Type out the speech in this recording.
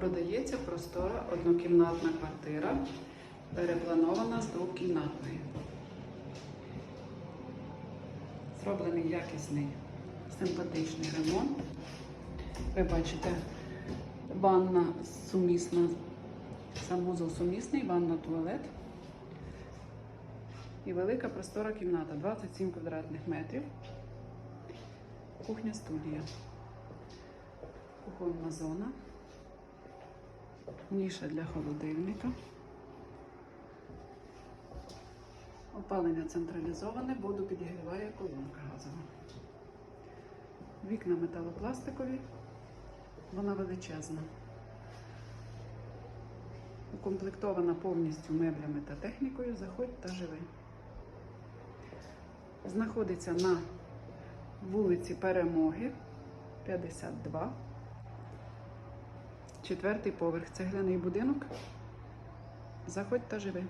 Продається простора однокімнатна квартира, перепланована з двокімнатної. Зроблений якісний симпатичний ремонт. Ви бачите, ванна сумісна, санвузол сумісний, ванна туалет. І велика простора кімната 27 квадратних метрів. Кухня студія. Кухонна зона. Ніша для холодильника. Опалення централізоване, воду підігріває колонка газова. Вікна металопластикові, вона величезна. Укомплектована повністю меблями та технікою. Заходь та живи. Знаходиться на вулиці Перемоги 52. Четвертий поверх. Цегляний будинок. Заходь та живи.